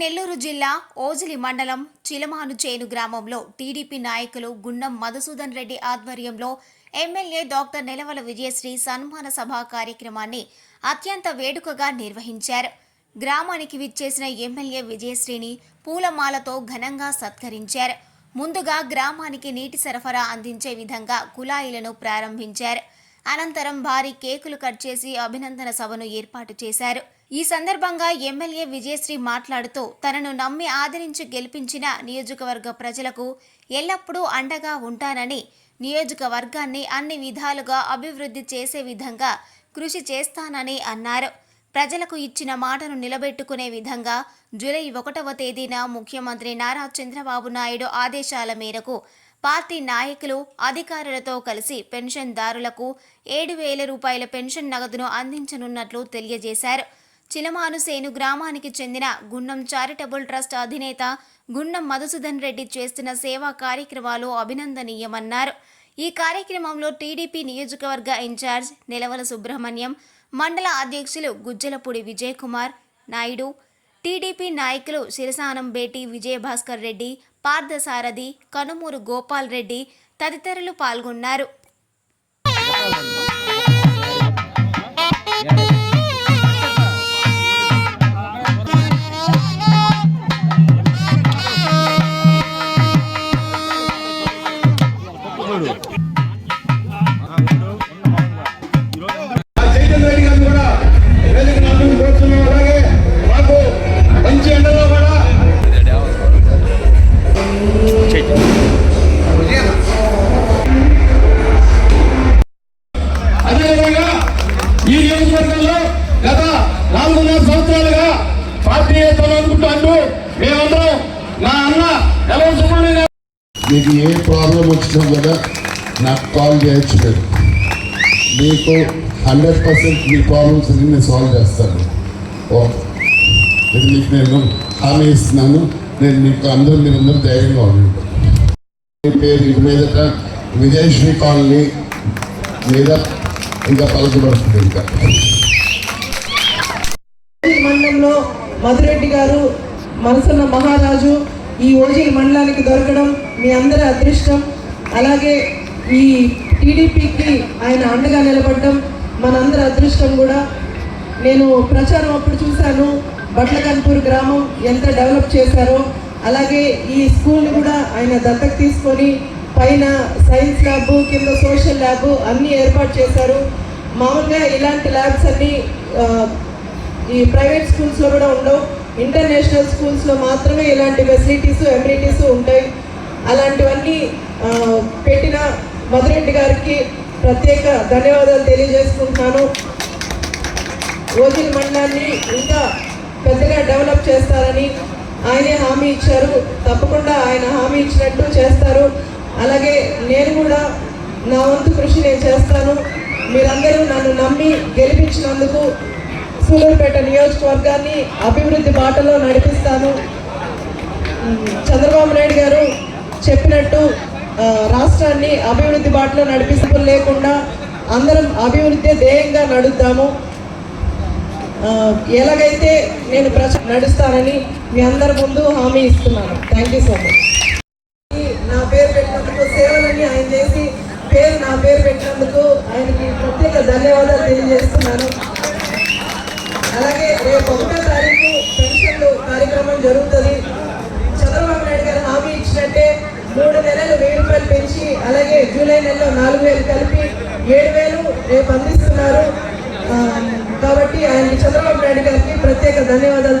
నెల్లూరు జిల్లా ఓజిలి మండలం చిలమానుచేను గ్రామంలో టీడీపీ నాయకులు గుండం మధుసూదన్ రెడ్డి ఆధ్వర్యంలో ఎమ్మెల్యే డాక్టర్ నెలవల విజయశ్రీ సన్మాన సభ కార్యక్రమాన్ని అత్యంత వేడుకగా నిర్వహించారు. గ్రామానికి విచ్చేసిన ఎమ్మెల్యే విజయశ్రీని పూలమాలతో ఘనంగా సత్కరించారు. ముందుగా గ్రామానికి నీటి సరఫరా అందించే విధంగా కుళాయిలను ప్రారంభించారు. అనంతరం భారీ కేకులు కట్ చేసి అభినందన సభను ఏర్పాటు చేశారు. ఈ సందర్భంగా ఎమ్మెల్యే విజయశ్రీ మాట్లాడుతూ తనను నమ్మి ఆదరించి గెలిపించిన నియోజకవర్గ ప్రజలకు ఎల్లప్పుడూ అండగా ఉంటానని నియోజకవర్గాన్ని అన్ని విధాలుగా అభివృద్ధి చేసే విధంగా కృషి చేస్తానని అన్నారు. ప్రజలకు ఇచ్చిన మాటను నిలబెట్టుకునే విధంగా జూలై ఒకటవ తేదీన ముఖ్యమంత్రి నారా చంద్రబాబు నాయుడు ఆదేశాల మేరకు పార్టీ నాయకులు అధికారులతో కలిసి పెన్షన్దారులకు ఏడు వేల రూపాయల పెన్షన్ నగదును అందించనున్నట్లు తెలియజేశారు. చిలమానుసేను గ్రామానికి చెందిన గుండం చారిటబుల్ ట్రస్ట్ అధినేత గుండం మధుసూదన్ రెడ్డి చేస్తున్న సేవా కార్యక్రమాలు అభినందనీయమన్నారు. ఈ కార్యక్రమంలో టీడీపీ నియోజకవర్గ ఇన్ఛార్జ్ నిలవల సుబ్రహ్మణ్యం మండల అధ్యక్షులు గుజ్జలపూడి విజయ్ కుమార్ నాయుడు టీడీపీ నాయకులు శిరసానం బేటి విజయభాస్కర్ రెడ్డి పార్థసారథి కనుమూరు గోపాల్ రెడ్డి తదితరులు పాల్గొన్నారు. సంవత్సరాలుగా పార్టీ అనుకుంటూ అంటూ మేమందరం నా అన్న ఎలా సుబ్రహ్మణ్యం మీకు ఏ ప్రాబ్లం వచ్చినా కదా నాకు కాల్ చేయొచ్చు మీరు మీకు హండ్రెడ్ పర్సెంట్ మీ ప్రాబ్లమ్స్ అన్ని నేను సాల్వ్ చేస్తాను. ఓకే ఇది మీకు నేను హామీ ఇస్తున్నాను. నేను మీకు అందరూ మీరందరూ ధైర్యంగా ఉండండి. మీ పేరు ఇది మీదట విజయశ్రీ కాలనీ మీద ఇంకా పలకబడుతుంది ఇంకా. మండలంలో మధురెడ్డి గారు మనసున్న మహారాజు ఈ ఓజిల్ మండలానికి దొరకడం మీ అందరి అదృష్టం. అలాగే ఈ టీడీపీకి ఆయన అండగా నిలబడడం మనందరి అదృష్టం కూడా. నేను ప్రచారం అప్పుడు చూశాను బట్లకన్పూర్ గ్రామం ఎంత డెవలప్ చేశారో. అలాగే ఈ స్కూల్ని కూడా ఆయన దత్తకు తీసుకొని పైన సైన్స్ ల్యాబ్ కింద సోషల్ ల్యాబ్ అన్నీ ఏర్పాటు చేశారు. మామూలుగా ఇలాంటి ల్యాబ్స్ అన్నీ ఈ ప్రైవేట్ స్కూల్స్లో కూడా ఉండవు. ఇంటర్నేషనల్ స్కూల్స్లో మాత్రమే ఇలాంటి ఫెసిలిటీస్ ఎమ్యూనిటీస్ ఉంటాయి. అలాంటివన్నీ పెట్టిన మధురెడ్డి గారికి ప్రత్యేక ధన్యవాదాలు తెలియజేసుకుంటున్నాను. ఓజిల్ మండలాన్ని ఇంకా పెద్దగా డెవలప్ చేస్తారని ఆయనే హామీ ఇచ్చారు. తప్పకుండా ఆయన హామీ ఇచ్చినట్టు చేస్తారు. అలాగే నేను కూడా నా వంతు కృషి నేను చేస్తాను. మీరందరూ నన్ను నమ్మి గెలిపించినందుకు సూలూరుపేట నియోజకవర్గాన్ని అభివృద్ధి బాటలో నడిపిస్తాను. చంద్రబాబు నాయుడు గారు చెప్పినట్టు రాష్ట్రాన్ని అభివృద్ధి బాటలో నడిపిస్తూ లేకుండా అందరం అభివృద్ధి ధ్యేయంగా నడుద్దాము. ఎలాగైతే నేను ప్రచ నడుస్తానని మీ అందరి ముందు హామీ ఇస్తున్నాను. థ్యాంక్ యూ సో మచ్ నా పేరు పెట్టినందుకు సేవలన్నీ ఆయన చేసి పేరు నా పేరు పెట్టినందుకు ఆయనకి ప్రత్యేక ధన్యవాదాలు తెలియజేస్తున్నాను. అలాగే రేపు ఒకటో తారీఖు పెన్షన్లు కార్యక్రమం జరుగుతుంది. చంద్రబాబు నాయుడు గారు హామీ ఇచ్చినట్టే మూడు నెలలు వెయ్యి రూపాయలు పెంచి అలాగే జూలై నెలలో నాలుగు వేలు కలిపి ఏడు వేలు రేపు అందిస్తున్నారు. కాబట్టి ఆయన చంద్రబాబు నాయుడు గారికి ప్రత్యేక ధన్యవాదాలు